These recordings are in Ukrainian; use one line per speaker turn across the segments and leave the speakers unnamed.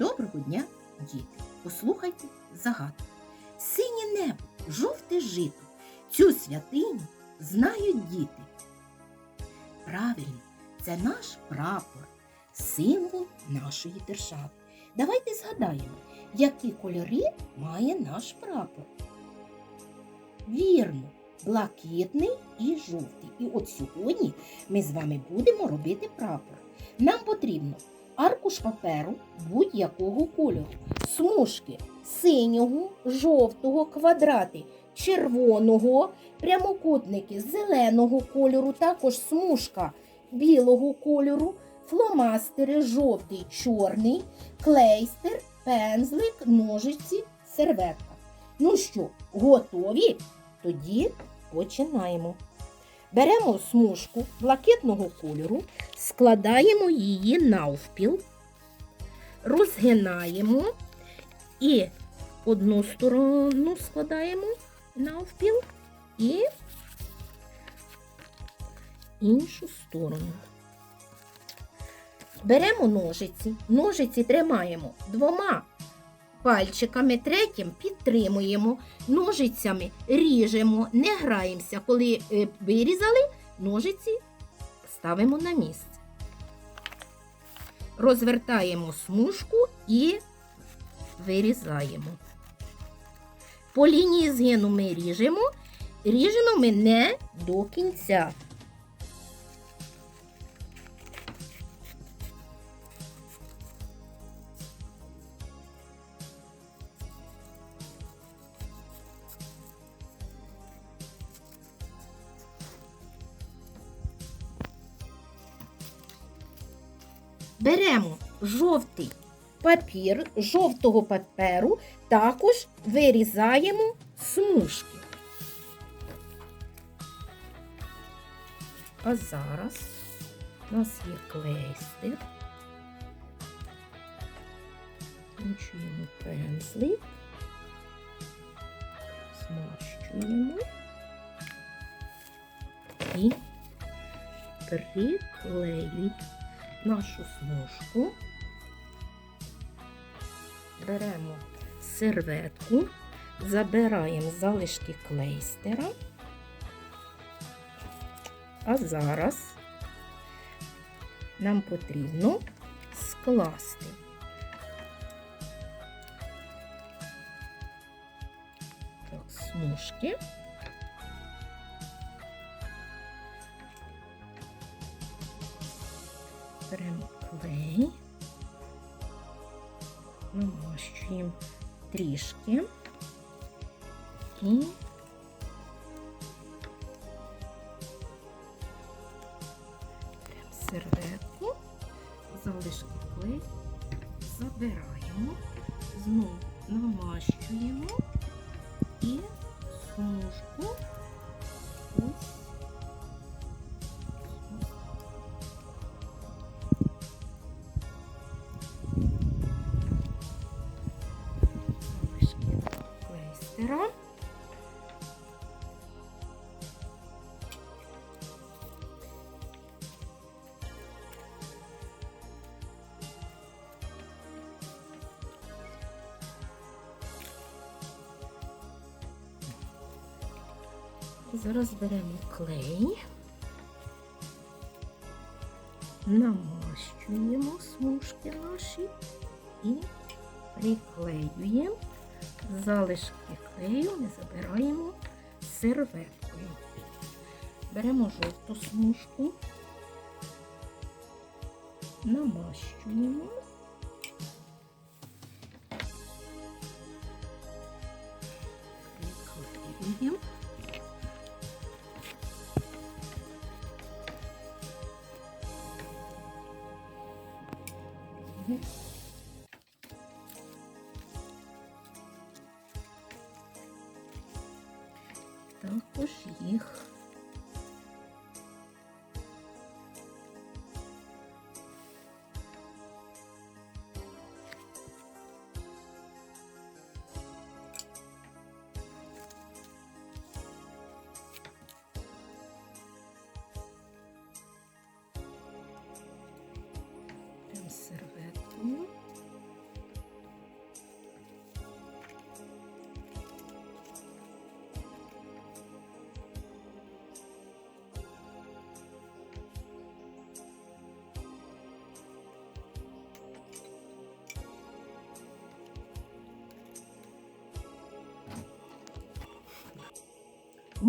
Доброго дня, діти! Послухайте загадку. Синє небо, жовте жито. Цю святиню знають діти. Правильно, це наш прапор, символ нашої держави. Давайте згадаємо, які кольори має наш прапор. Вірно, блакитний і жовтий. І от сьогодні ми з вами будемо робити прапор. Нам потрібно аркуш паперу будь-якого кольору, смужки синього, жовтого, квадрати червоного, прямокутники зеленого кольору, також смужка білого кольору, фломастери жовтий, чорний, клейстер, пензлик, ножиці, серветка. Ну що, готові? Тоді починаємо. Беремо смужку блакитного кольору, складаємо її навпіл, розгинаємо і одну сторону складаємо навпіл і іншу сторону. Беремо ножиці, ножиці тримаємо двома пальчиками, третім підтримуємо, ножицями ріжемо, не граємося. Коли е, вирізали, ножиці ставимо на місце. Розвертаємо смужку і вирізаємо. По лінії згину ми ріжемо, ріжемо ми не до кінця. Беремо жовтий папір жовтого паперу, також вирізаємо смужки. А зараз у нас є клейстер. Включуємо пензлик, змащуємо і приклеюємо нашу смужку. Беремо серветку, забираємо залишки клейстера. А зараз нам потрібно скласти так, смужки. Беремо клей, намащуємо трішки. І беремо серветку, залишки клей, забираємо, знову намащуємо і смужку Зараз беремо клей, намащуємо смужки наші і приклеюємо. Залишки клею ми забираємо серветкою. Беремо жовту смужку, намащуємо. Також їх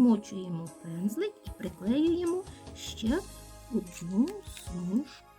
змочуємо пензлик і приклеюємо ще одну смужку.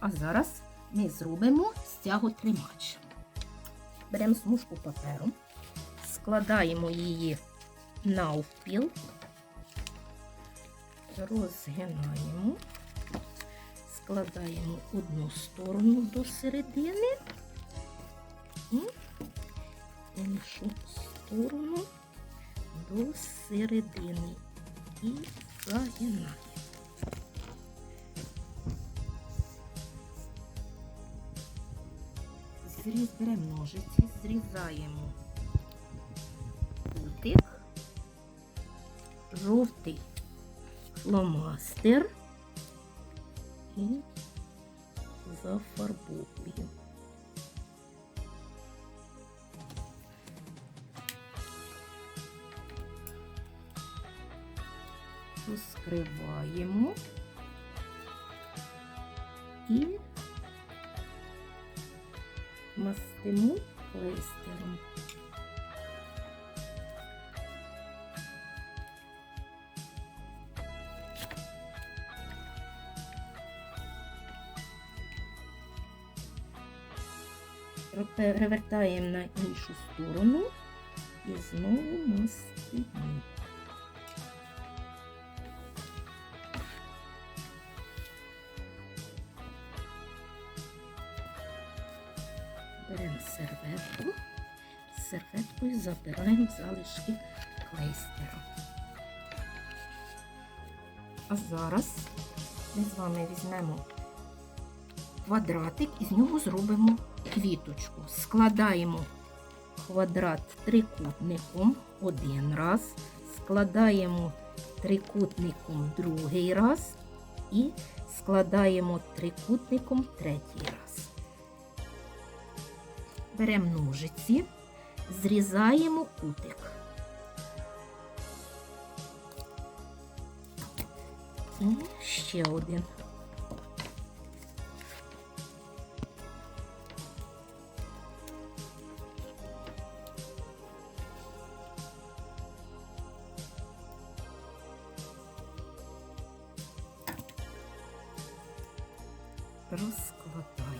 А зараз ми зробимо стяготримач. Беремо смужку паперу, складаємо її навпіл, розгинаємо, складаємо одну сторону до середини і іншу сторону до середини і загинаємо. Зріз ножиці, зрізаємо кутик, жовтий фломастер. І зафарбовую. Розкриваємо. І мастимо клейстером. Перевертаємо на іншу сторону і знову мастимо. Забираємо залишки клейстера. А зараз ми з вами візьмемо квадратик і з нього зробимо квіточку. Складаємо квадрат трикутником один раз, складаємо трикутником другий раз і складаємо трикутником третій раз. Беремо ножиці, зрізаємо кутик. І ще один. Розкладаємо.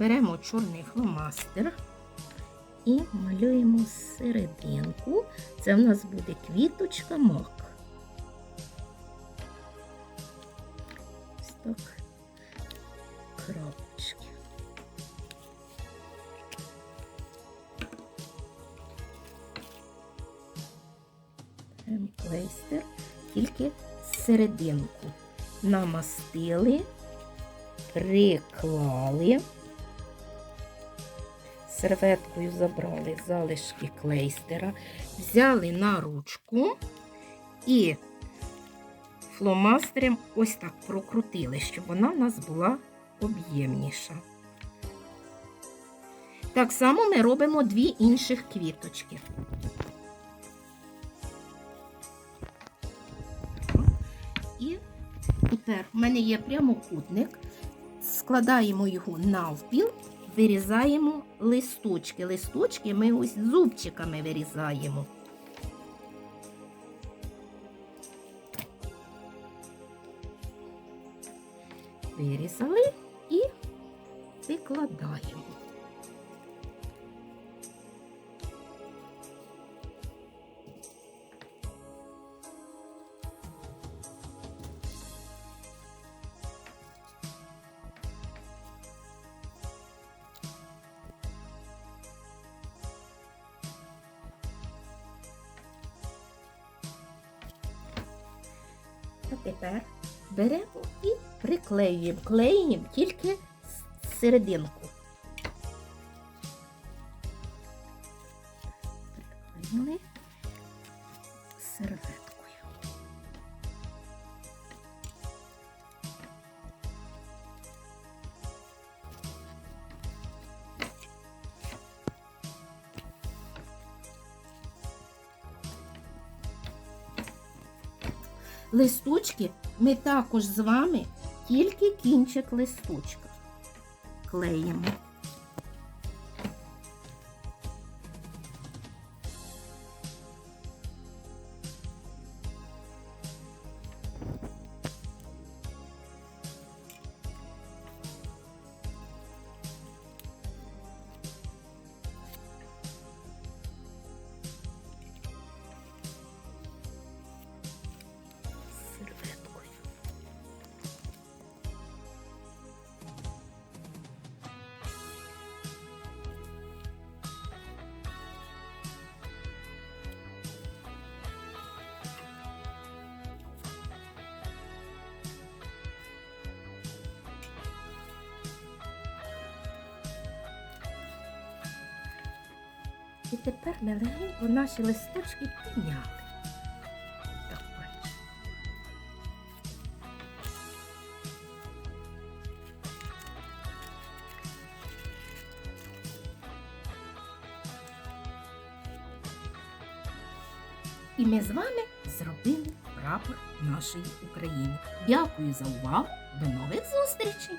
Беремо чорний фломастер і малюємо серединку. Це в нас буде квіточка мак. Ось так. Крапочки. Беремо клейстер, тільки серединку намастили, приклали. Серветкою забрали залишки клейстера, взяли на ручку і фломастером ось так прокрутили, щоб вона в нас була об'ємніша. Так само ми робимо дві інших квіточки. І тепер в мене є прямокутник, складаємо його навпіл вирізаємо листочки. Листочки ми ось зубчиками вирізаємо. Вирізали і викладаємо. А тепер беремо і приклеюємо. Клеїмо тільки серединку. Листочки ми також з вами тільки кінчик листочка клеїмо. І тепер ми наші листочки підняли. І ми з вами зробили прапор нашої України. Дякую за увагу. До нових зустрічей!